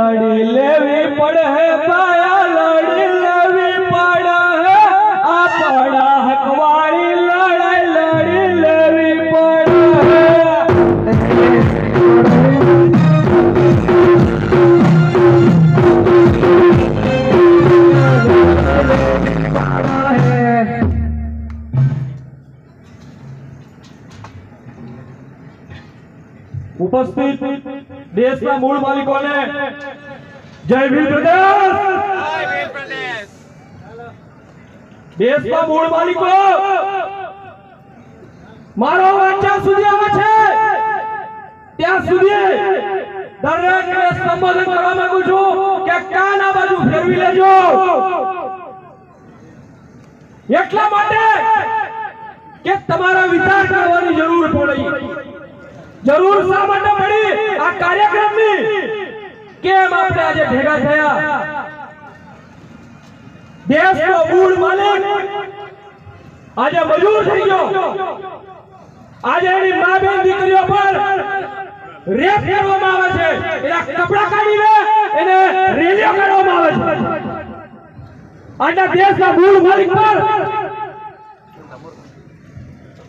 લડી લેવી પડે પાયા લડી ઉપસ્થિત દેશના મૂળ માલિકોને જય ભીમ પ્રદેશ! દેશના મૂળ માલિકો મારો વાત સુધી આવે છે. ત્યાં સુધી દરેકને સંબોધન કરવા માંગુ છું કે કાન આ બાજુ ફેરવી લેજો. એટલા માટે કે તમારા વિચાર કરવાની જરૂર પડી. જરૂર શા માટે પડી? આ કાર્યક્રમની? કેમ આપણે આજે ભેગા થયા? દેશનો મૂળ માલિક આજે મજૂર થઈ ગયો. આજે એની મા બેન દીકરીઓ પર રેપ કરવામાં આવે છે. એના કપડા કાઢીને એને રેલીઓ કરવામાં આવે છે. આજના દેશના મૂળ માલિક પર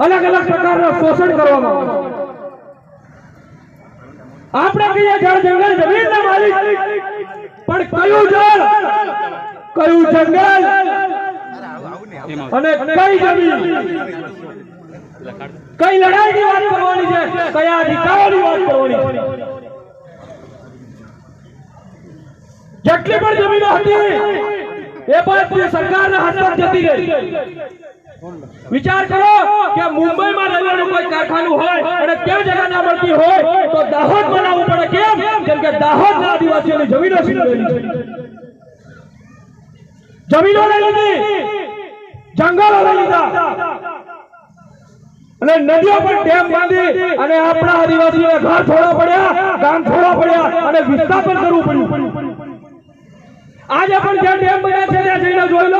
અલગ અલગ પ્રકારના શોષણ કરવામાં આવે છે. આપણે કહીએ જળ જંગલ જમીનના માલિક? પણ કયું જળ? કયું જંગલ? અને કઈ જમીન? કઈ લડાઈની વાત કરવાની છે? કયા અધિકારોની વાત કરવાની જેટલી પણ જમીનો હતી, એ બધી સરકારના હાથમાં જતી રહી. વિચાર કરો કે મુંબઈમાં રેલવેનું કોઈ કારખાનું હોય અને તે જગ્યા ના મળતી હોય તો દાહોદ બનાવવું પડે કેમ? કેમ કે દાહોદના આદિવાસીઓની જમીનો જમીનો લઈ લીધી, જંગલો લઈ લીધા. અને નદીઓ પર ડેમ બાંધી અને આપણા આદિવાસીઓને ઘર છોડવા પડ્યા, ગામ છોડવા પડ્યા અને વિસ્થાપન કરવું પડ્યું. આજે પણ જ્યાં ડેમ બન્યા છે, ત્યાં જઈને જોઈ લો,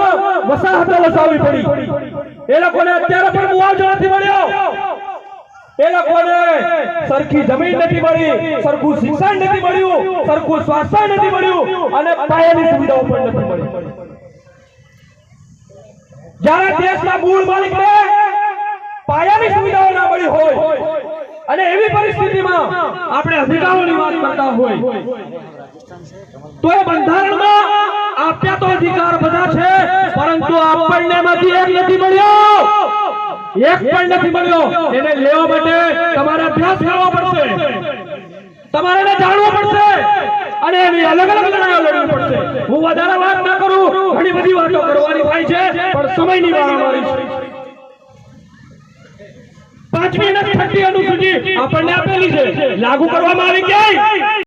વસાહતો વસાવવી પડી. એ લોકોને અત્યારે પણ મુઆવજો નથી મળ્યો. એ લોકોને સરખી જમીન નથી મળી, સરખું શિક્ષણ નથી મળ્યું, સરખું સ્વાસ્થ્ય નથી મળ્યું અને પાયાની સુવિધાઓ પણ નથી મળી. જ્યારે દેશના મૂળ માલિકને પાયાની સુવિધાઓ ના મળી હોય, અને એવી પરિસ્થિતિમાં આપણે અધિકારોની વાત કરતા હોય તો એ બંધારણમાં આપ્યા તો અધિકાર બધા છે, પરંતુ આપણને માંથી એક નથી મળ્યો. એક પણ નથી મળ્યો. એને લેવા માટે તમારે અભ્યાસ કરવો પડશે. તમારે એને જાણવું પડશે. અને એની અલગ અલગ લડાઈઓ લડવી પડશે. હું વધારે વાત ના કરું, ઘણી બધી વાતો કરવાની થાય છે, પણ સમયની વાર અમારી છે પાંચમી અને છઠ્ઠી અનુસૂચિ આપણને આપેલી છે. લાગુ કરવામાં આવી ક્યાંય?